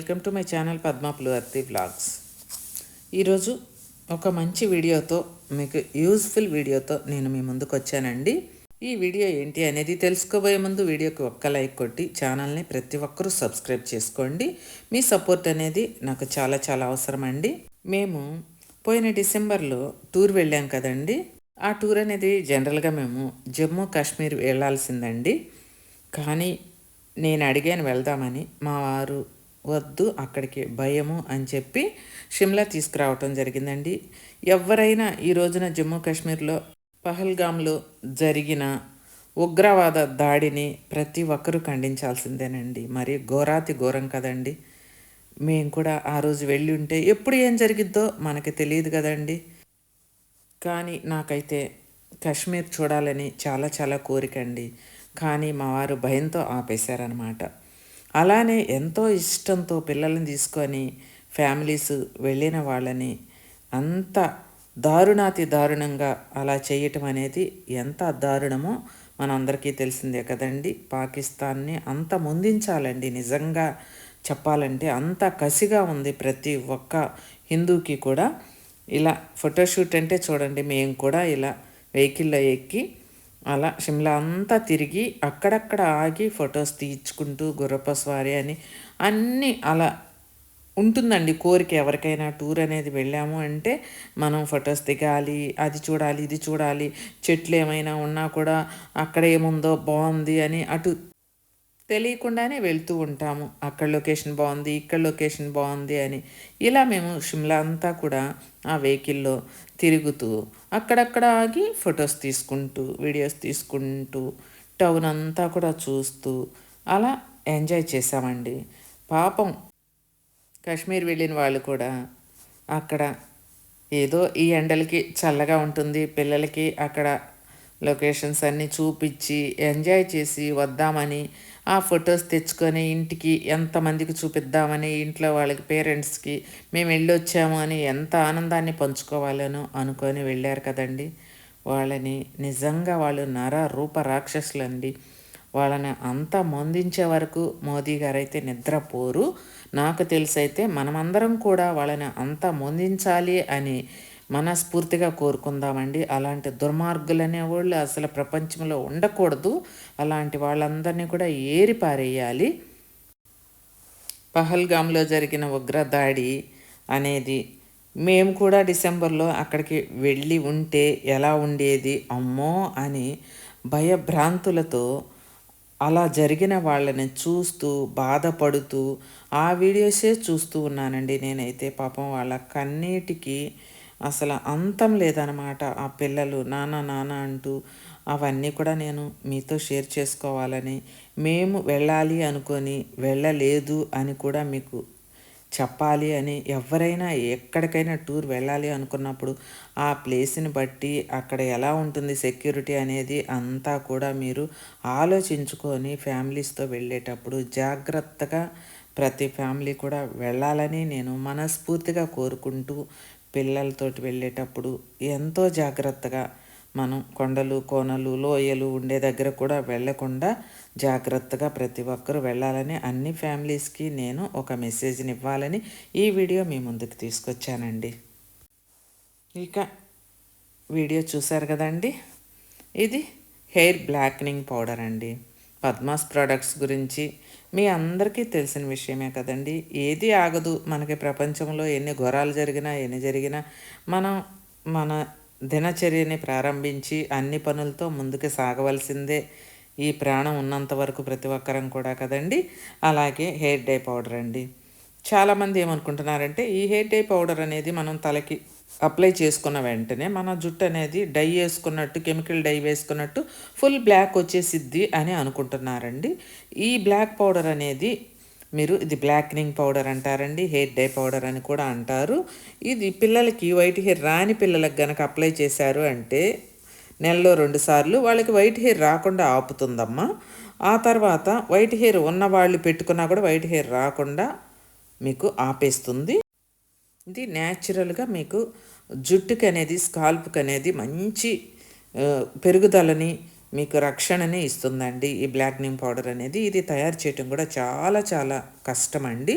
Welcome to my channel పద్మాపులు అర్తి blogs ఈరోజు ఒక మంచి వీడియోతో మీకు యూజ్ఫుల్ వీడియోతో నేను మీ ముందుకు వచ్చానండి ఈ వీడియో ఏంటి అనేది తెలుసుకోబోయే ముందు వీడియోకి ఒక్క లైక్ కొట్టి ఛానల్ని ప్రతి ఒక్కరూ సబ్స్క్రైబ్ చేసుకోండి. మీ సపోర్ట్ అనేది నాకు చాలా చాలా అవసరం అండి మేము పోయిన డిసెంబర్లో టూర్ వెళ్ళాం కదండి. ఆ టూర్ అనేది జనరల్గా మేము జమ్మూ కాశ్మీర్ వెళ్ళాల్సిందండి. కానీ నేను అడిగాను వెళ్దామని మా వారు వద్దు అక్కడికి భయము అని చెప్పి షిమ్లా తీసుకురావటం జరిగిందండి. ఎవరైనా ఈ రోజున జమ్మూ కాశ్మీర్లో పహల్గామ్లో జరిగిన ఉగ్రవాద దాడిని ప్రతి ఒక్కరూ ఖండించాల్సిందేనండి. మరి ఘోరాతి ఘోరం కదండి. మేము కూడా ఆ రోజు వెళ్ళి ఉంటే ఎప్పుడు ఏం జరిగిద్దో మనకి తెలియదు కదండి. కానీ నాకైతే కాశ్మీర్ చూడాలని చాలా చాలా కోరిక అండి కానీ మా వారు భయంతో ఆపేశారనమాట అలానే ఎంతో ఇష్టంతో పిల్లల్ని తీసుకొని ఫ్యామిలీస్ వెళ్ళిన వాళ్ళని అంత దారుణాతి దారుణంగా అలా చేయటం అనేది ఎంత దారుణమో మనందరికీ తెలిసిందే కదండి. పాకిస్తాన్ని అంత ముందించాలండి. నిజంగా చెప్పాలంటే అంత కసిగా ఉంది ప్రతి ఒక్క హిందూకి కూడా. ఇలా ఫోటోషూట్ అంటే చూడండి మేము కూడా ఇలా వెహికల్లో ఎక్కి అలా షిమ్లా అంతా తిరిగి అక్కడక్కడ ఆగి ఫొటోస్ తీయించుకుంటూ గుర్రప్ప స్వారీ అని అన్నీ అలా ఉంటుందండి కోరిక ఎవరికైనా టూర్ అనేది వెళ్ళాము అంటే మనం ఫొటోస్ దిగాలి అది చూడాలి ఇది చూడాలి చెట్లు ఏమైనా ఉన్నా కూడా అక్కడ ఏముందో బాగుంది అని అటు తెలియకుండానే వెళ్తూ ఉంటాము. అక్కడ లొకేషన్ బాగుంది ఇక్కడ లొకేషన్ బాగుంది అని. ఇలా మేము షిమ్లా అంతా కూడా ఆ వెహికల్లో తిరుగుతూ అక్కడక్కడ ఆగి ఫొటోస్ తీసుకుంటూ వీడియోస్ తీసుకుంటూ టౌన్ అంతా కూడా చూస్తూ అలా ఎంజాయ్ చేసామండి పాపం కాశ్మీర్ వెళ్ళిన వాళ్ళు కూడా అక్కడ ఏదో ఈ ఎండలకి చల్లగా ఉంటుంది పిల్లలకి అక్కడ లొకేషన్స్ అన్నీ చూపించి ఎంజాయ్ చేసి వద్దామని ఆ ఫొటోస్ తెచ్చుకొని ఇంటికి ఎంతమందికి చూపిద్దామని ఇంట్లో వాళ్ళకి పేరెంట్స్కి మేము వెళ్ళొచ్చాము అని ఎంత ఆనందాన్ని పంచుకోవాలనో అనుకొని వెళ్ళారు కదండి. వాళ్ళని నిజంగా వాళ్ళు నర రూప రాక్షసులండి. వాళ్ళని అంతా మొందించే వరకు మోదీ గారైతే నిద్రపోరు. నాకు తెలిసైతే మనమందరం కూడా వాళ్ళని అంతా మొందించాలి అని మనస్ఫూర్తిగా కోరుకుందామండి. అలాంటి దుర్మార్గులు అనేవాళ్ళు అసలు ప్రపంచంలో ఉండకూడదు. అలాంటి వాళ్ళందరినీ కూడా ఏరి పారేయాలి. పహల్గామ్లో జరిగిన ఉగ్రదాడి అనేది మేము కూడా డిసెంబర్లో అక్కడికి వెళ్ళి ఉంటే ఎలా ఉండేది? అమ్మో అని భయభ్రాంతులతో అలా జరిగిన వాళ్ళని చూస్తూ బాధపడుతూ ఆ వీడియోసే చూస్తూ ఉన్నానండి నేనైతే. పాపం వాళ్ళ కన్నీటికి అసలు అంతం లేదనమాట ఆ పిల్లలు నాన్న నాన్న అంటూ అవన్నీ కూడా నేను మీతో షేర్ చేసుకోవాలని. మేము వెళ్ళాలి అనుకొని వెళ్ళలేదు అని కూడా మీకు చెప్పాలి అని ఎవరైనా ఎక్కడికైనా టూర్ వెళ్ళాలి అనుకున్నప్పుడు ఆ ప్లేస్ని బట్టి అక్కడ ఎలా ఉంటుంది సెక్యూరిటీ అనేది అంతా కూడా మీరు ఆలోచించుకొని ఫ్యామిలీస్తో వెళ్ళేటప్పుడు జాగ్రత్తగా ప్రతి ఫ్యామిలీ కూడా వెళ్ళాలని నేను మనస్ఫూర్తిగా కోరుకుంటూ పిల్లలతోటి వెళ్ళేటప్పుడు ఎంతో జాగ్రత్తగా మనం కొండలు కోనలు లోయలు ఉండే దగ్గర కూడా వెళ్ళకుండా జాగ్రత్తగా ప్రతి ఒక్కరూ వెళ్ళాలని అన్ని ఫ్యామిలీస్కి నేను ఒక మెసేజ్ని ఇవ్వాలని ఈ వీడియో మీ ముందుకు తీసుకొచ్చానండి. ఇక వీడియో చూశారు కదండి? ఇది హెయిర్ బ్లాక్నింగ్ పౌడర్ అండి. పద్మాస్ ప్రోడక్ట్స్ గురించి మీ అందరికీ తెలిసిన విషయమే కదండి. ఏది ఆగదు. మనకి ప్రపంచంలో ఎన్ని ఘోరాలు జరిగినా ఎన్ని జరిగినా మనం మన దినచర్యని ప్రారంభించి అన్ని పనులతో ముందుకు సాగవలసిందే ఈ ప్రాణం ఉన్నంత వరకు ప్రతి ఒక్కరం కూడా కదండి. అలాగే హెయిర్ డై పౌడర్ అండి. చాలామంది ఏమనుకుంటున్నారంటే ఈ హెయిర్ డై పౌడర్ అనేది మనం తలకి అప్లై చేసుకున్న వెంటనే మన జుట్టు అనేది డై వేసుకున్నట్టు కెమికల్ డై వేసుకున్నట్టు ఫుల్ బ్లాక్ వచ్చేసిద్ది అని అనుకుంటున్నారండి. ఈ బ్లాక్ పౌడర్ అనేది మీరు ఇది బ్లాక్నింగ్ పౌడర్ అంటారండి హెయిర్ డై పౌడర్ అని కూడా అంటారు. ఇది పిల్లలకి వైట్ హెయిర్ రాని పిల్లలకు గనక అప్లై చేశారు అంటే నెలలో రెండు సార్లు వాళ్ళకి వైట్ హెయిర్ రాకుండా ఆపుతుందమ్మా. ఆ తర్వాత వైట్ హెయిర్ ఉన్న వాళ్ళు పెట్టుకున్నా కూడా వైట్ హెయిర్ రాకుండా మీకు ఆపేస్తుంది. ఇది న్యాచురల్గా మీకు జుట్టుకి అనేది స్కాల్ప్కి అనేది మంచి పెరుగుదలని మీకు రక్షణని ఇస్తుందండి. ఈ బ్లాక్నింగ్ పౌడర్ అనేది ఇది తయారు చేయటం కూడా చాలా చాలా కష్టం అండి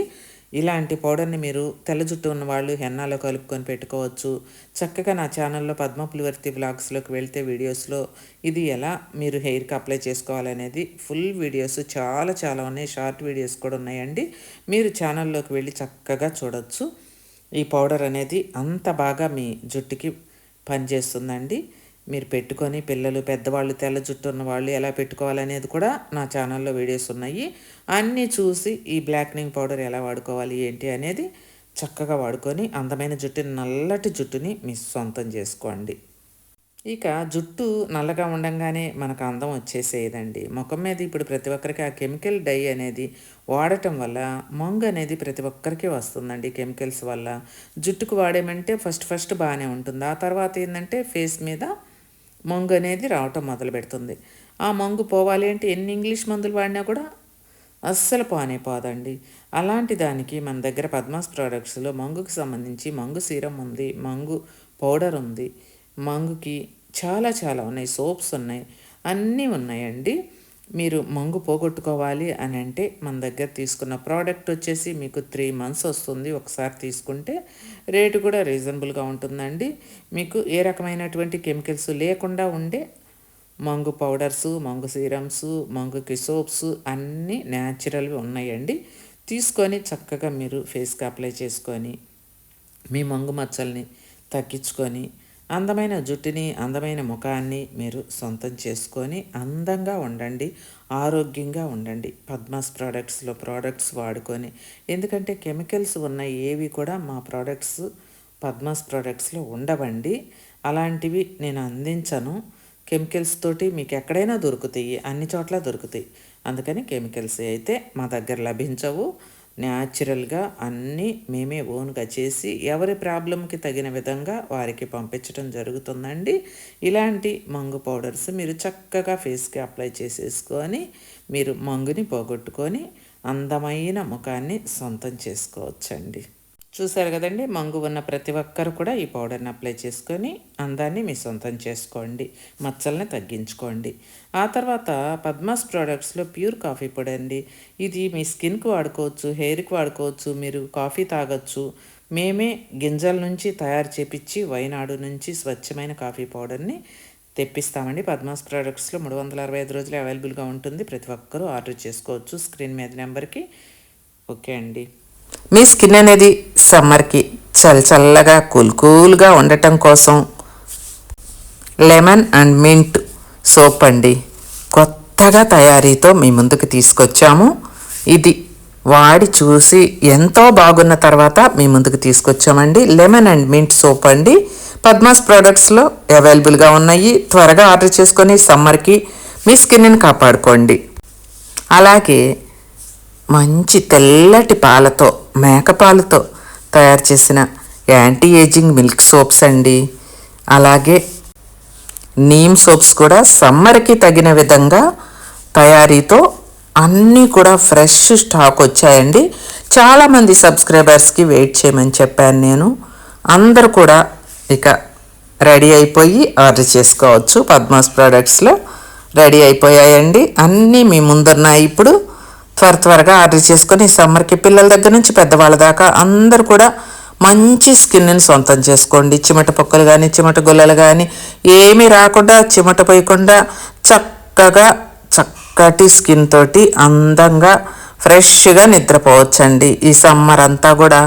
ఇలాంటి పౌడర్ని మీరు తెల్ల జుట్టు ఉన్న వాళ్ళు హెన్నాలో కలుపుకొని పెట్టుకోవచ్చు. చక్కగా నా ఛానల్లో పద్మపులివర్తి బ్లాగ్స్లోకి వెళ్తే వీడియోస్లో ఇది ఎలా మీరు హెయిర్కి అప్లై చేసుకోవాలనేది ఫుల్ వీడియోస్ చాలా చాలా ఉన్నాయి. షార్ట్ వీడియోస్ కూడా ఉన్నాయండి. మీరు ఛానల్లోకి వెళ్ళి చక్కగా చూడొచ్చు. ఈ పౌడర్ అనేది అంత బాగా మీ జుట్టుకి పనిచేస్తుందండి. మీరు పెట్టుకొని పిల్లలు పెద్దవాళ్ళు తెల్ల జుట్టు ఉన్న వాళ్ళు ఎలా పెట్టుకోవాలనేది కూడా నా ఛానల్లో వీడియోస్ ఉన్నాయి. అన్నీ చూసి ఈ బ్లాక్నింగ్ పౌడర్ ఎలా వాడుకోవాలి ఏంటి అనేది చక్కగా వాడుకొని అందమైన జుట్టుని నల్లటి జుట్టుని మీ సొంతం చేసుకోండి. ఇక జుట్టు నల్లగా ఉండంగానే మనకు అందం వచ్చేసేదండి. ముఖం మీద ఇప్పుడు ప్రతి ఒక్కరికి ఆ కెమికల్ డై అనేది వాడటం వల్ల మొంగు అనేది ప్రతి ఒక్కరికి వస్తుందండి కెమికల్స్ వల్ల. జుట్టుకు వాడేమంటే ఫస్ట్ ఫస్ట్ బాగానే ఉంటుంది. ఆ తర్వాత ఏంటంటే ఫేస్ మీద మొంగు అనేది రావటం మొదలు పెడుతుంది. ఆ మొంగు పోవాలి అంటే ఎన్ని ఇంగ్లీష్ మందులు వాడినా కూడా అస్సలు పోనే పోదండి. అలాంటి దానికి మన దగ్గర పద్మాస్ ప్రోడక్ట్స్లో మంగుకు సంబంధించి మంగు సీరం ఉంది మంగు పౌడర్ ఉంది. మంగుకి చాలా చాలా ఉన్నాయి సోప్స్ ఉన్నాయి అన్నీ ఉన్నాయండి. మీరు మంగు పోగొట్టుకోవాలి అని అంటే మన దగ్గర తీసుకున్న ప్రోడక్ట్ వచ్చేసి మీకు త్రీ మంత్స్ వస్తుంది ఒకసారి తీసుకుంటే రేటు కూడా రీజనబుల్గా ఉంటుందండి. మీకు ఏ రకమైనటువంటి కెమికల్స్ లేకుండా ఉండే మంగు పౌడర్సు మంగు సీరమ్స్ మంగుకి సోప్స్ అన్నీ న్యాచురల్వి ఉన్నాయండి. తీసుకొని చక్కగా మీరు ఫేస్కి అప్లై చేసుకొని మీ మంగు మచ్చల్ని తగ్గించుకొని అందమైన జుట్టుని అందమైన ముఖాన్ని మీరు సొంతం చేసుకొని అందంగా ఉండండి ఆరోగ్యంగా ఉండండి. పద్మాస్ ప్రోడక్ట్స్లో ప్రోడక్ట్స్ వాడుకొని. ఎందుకంటే కెమికల్స్ ఉన్న ఏవి కూడా మా ప్రోడక్ట్స్ పద్మాస్ ప్రోడక్ట్స్లో ఉండవండి. అలాంటివి నేను అందించను. కెమికల్స్ తోటి మీకు ఎక్కడైనా దొరుకుతాయి అన్ని చోట్ల దొరుకుతాయి. అందుకని కెమికల్స్ అయితే మా దగ్గర లభించవు. న్యాచురల్గా అన్నీ మేమే ఓన్గా చేసి ఎవరి ప్రాబ్లంకి తగిన విధంగా వారికి పంపించడం జరుగుతుందండి. ఇలాంటి మంగు పౌడర్స్ మీరు చక్కగా ఫేస్కి అప్లై చేసేసుకొని మీరు మంగుని పోగొట్టుకొని అందమైన ముఖాన్ని సొంతం చేసుకోవచ్చండి. చూసారు కదండి మంగు ఉన్న ప్రతి ఒక్కరు కూడా ఈ పౌడర్ని అప్లై చేసుకొని అందాన్ని మీ సొంతం చేసుకోండి మచ్చల్ని తగ్గించుకోండి. ఆ తర్వాత పద్మాస్ ప్రోడక్ట్స్లో ప్యూర్ కాఫీ పొడి అండి. ఇది మీ స్కిన్కి వాడుకోవచ్చు హెయిర్కి వాడుకోవచ్చు మీరు కాఫీ తాగొచ్చు. మేమే గింజల నుంచి తయారు చేపించి వైనాడు నుంచి స్వచ్ఛమైన కాఫీ పౌడర్ని తెప్పిస్తామండి. పద్మాస్ ప్రోడక్ట్స్లో మూడు వందల అరవై ఐదు రోజులు అవైలబుల్గా ఉంటుంది. ప్రతి ఒక్కరూ ఆర్డర్ చేసుకోవచ్చు. స్క్రీన్ మీద నెంబర్కి ఓకే అండి. మీ స్కిన్ అనేది సమ్మర్కి చల్లచల్లగా కూల్ కూల్గా ఉండటం కోసం లెమన్ అండ్ మింట్ సోప్ అండి. కొత్తగా తయారీతో మీ ముందుకు తీసుకొచ్చాము. ఇది వాడి చూసి ఎంతో బాగున్న తర్వాత మీ ముందుకు తీసుకొచ్చామండి. లెమన్ అండ్ మింట్ సోప్ అండి. పద్మాస్ ప్రోడక్ట్స్లో అవైలబుల్గా ఉన్నాయి. త్వరగా ఆర్డర్ చేసుకొని సమ్మర్కి మీ స్కిన్ని కాపాడుకోండి. అలాగే మంచి తెల్లటి పాలతో మేకపాలతో తయారు చేసిన యాంటీ ఏజింగ్ మిల్క్ సోప్స్ అండి. అలాగే నీమ్ సోప్స్ కూడా సమ్మర్కి తగిన విధంగా తయారీతో అన్నీ కూడా ఫ్రెష్ స్టాక్ వచ్చాయండి. చాలామంది సబ్స్క్రైబర్స్కి వెయిట్ చేయమని చెప్పాను నేను. అందరు కూడా ఇక రెడీ అయిపోయి ఆర్డర్ చేసుకోవచ్చు. పద్మాస్ ప్రోడక్ట్స్లో రెడీ అయిపోయాయండి. అన్నీ మీ ముందున్నాయి ఇప్పుడు త్వర త్వరగా ఆర్డర్ చేసుకొని సమ్మర్కి పిల్లల దగ్గర నుంచి పెద్దవాళ్ళ దాకా అందరూ కూడా మంచి స్కిన్ని సొంతం చేసుకోండి. చిమట పొక్కలు కానీ చిమట గుల్లలు కానీ ఏమీ రాకుండా చిమట పోయకుండా చక్కగా చక్కటి స్కిన్ తోటి అందంగా ఫ్రెష్గా నిద్రపోవచ్చండి ఈ సమ్మర్ అంతా కూడా.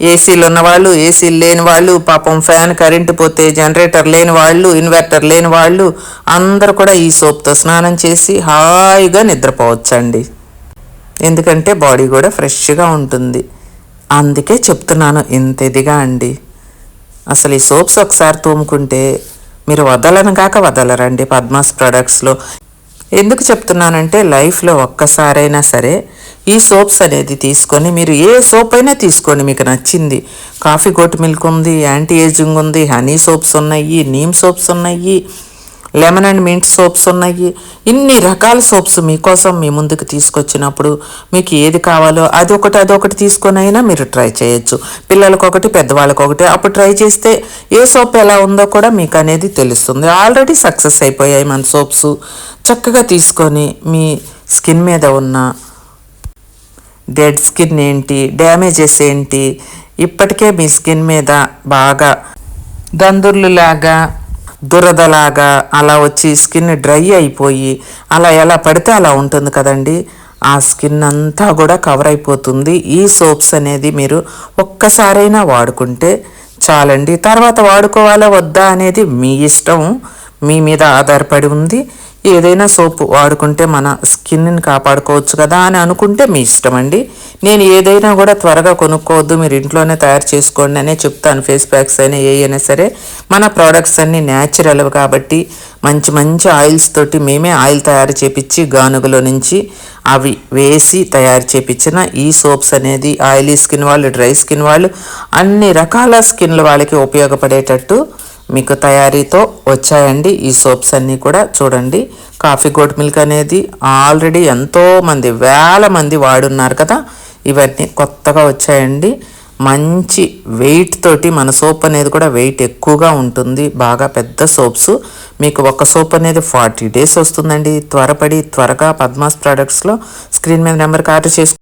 ఏసీలు ఉన్నవాళ్ళు ఏసీలు లేని వాళ్ళు పాపం ఫ్యాన్ కరెంటు పోతే జనరేటర్ లేని వాళ్ళు ఇన్వర్టర్ లేని వాళ్ళు అందరూ కూడా ఈ సోప్తో స్నానం చేసి హాయిగా నిద్రపోవచ్చండి. ఎందుకంటే బాడీ కూడా ఫ్రెష్గా ఉంటుంది. అందుకే చెప్తున్నాను ఇంత ఇదిగా అండి. అసలు ఈ సోప్స్ ఒకసారి తోముకుంటే మీరు వదలను కాక వదలరండి పద్మాస్ ప్రొడక్ట్స్లో. ఎందుకు చెప్తున్నానంటే లైఫ్లో ఒక్కసారైనా సరే ఈ సోప్స్ అనేది తీసుకొని మీరు ఏ సోప్ అయినా తీసుకోండి మీకు నచ్చింది. కాఫీ గోట్ మిల్క్ ఉంది యాంటీ ఏజింగ్ ఉంది హనీ సోప్స్ ఉన్నాయి నీమ్ సోప్స్ ఉన్నాయి లెమన్ అండ్ మింట్ సోప్స్ ఉన్నాయి. ఇన్ని రకాల సోప్స్ మీకోసం మీ ముందుకు తీసుకొచ్చినప్పుడు మీకు ఏది కావాలో అది ఒకటి అదొకటి తీసుకొని అయినా మీరు ట్రై చేయొచ్చు. పిల్లలకు ఒకటి పెద్దవాళ్ళకి ఒకటి అప్పుడు ట్రై చేస్తే ఏ సోప్ ఎలా ఉందో కూడా మీకు అనేది తెలుస్తుంది. ఆల్రెడీ సక్సెస్ అయిపోయాయి మన సోప్స్. చక్కగా తీసుకొని మీ స్కిన్ మీద ఉన్న డెడ్ స్కిన్ ఏంటి డ్యామేజెస్ ఏంటి ఇప్పటికే మీ స్కిన్ మీద బాగా దందుర్లులాగా దురదలాగా అలా వచ్చి స్కిన్ డ్రై అయిపోయి అలా ఎలా పడితే అలా ఉంటుంది కదండి. ఆ స్కిన్ అంతా కూడా కవర్ అయిపోతుంది. ఈ సోప్స్ అనేది మీరు ఒక్కసారైనా వాడుకుంటే చాలండి. తర్వాత వాడుకోవాలా వద్దా అనేది మీ ఇష్టం. మీ మీద ఆధారపడి ఉంది. ఏదైనా సోప్ వాడుకుంటే మన స్కిన్ని కాపాడుకోవచ్చు కదా అని అనుకుంటే మీ ఇష్టం అండి నేను ఏదైనా కూడా త్వరగా కొనుక్కోవద్దు మీరు ఇంట్లోనే తయారు చేసుకోండి అనే చెప్తాను. ఫేస్ ప్యాక్స్ అయినా ఏ అయినా సరే మన ప్రోడక్ట్స్ అన్నీ న్యాచురల్ కాబట్టి మంచి మంచి ఆయిల్స్ తోటి మేమే ఆయిల్ తయారు చేపించి గానుగలో నుంచి అవి వేసి తయారు చేపించిన ఈ సోప్స్ అనేది ఆయిలీ స్కిన్ వాళ్ళు డ్రై స్కిన్ వాళ్ళు అన్ని రకాల స్కిన్ల వాళ్ళకి ఉపయోగపడేటట్టు మీకు తయారీతో వచ్చాయండి. ఈ సోప్స్ అన్నీ కూడా చూడండి. కాఫీ గోట్ మిల్క్ అనేది ఆల్రెడీ ఎంతోమంది వేల మంది వాడున్నారు కదా. ఇవన్నీ కొత్తగా వచ్చాయండి. మంచి వెయిట్ తోటి మన సోప్ అనేది కూడా వెయిట్ ఎక్కువగా ఉంటుంది. బాగా పెద్ద సోప్స్. మీకు ఒక సోప్ అనేది ఫార్టీ డేస్ వస్తుందండి. త్వరపడి త్వరగా పద్మాస్ ప్రోడక్ట్స్లో స్క్రీన్ మీద నెంబర్కి ఆర్డర్ చేసుకో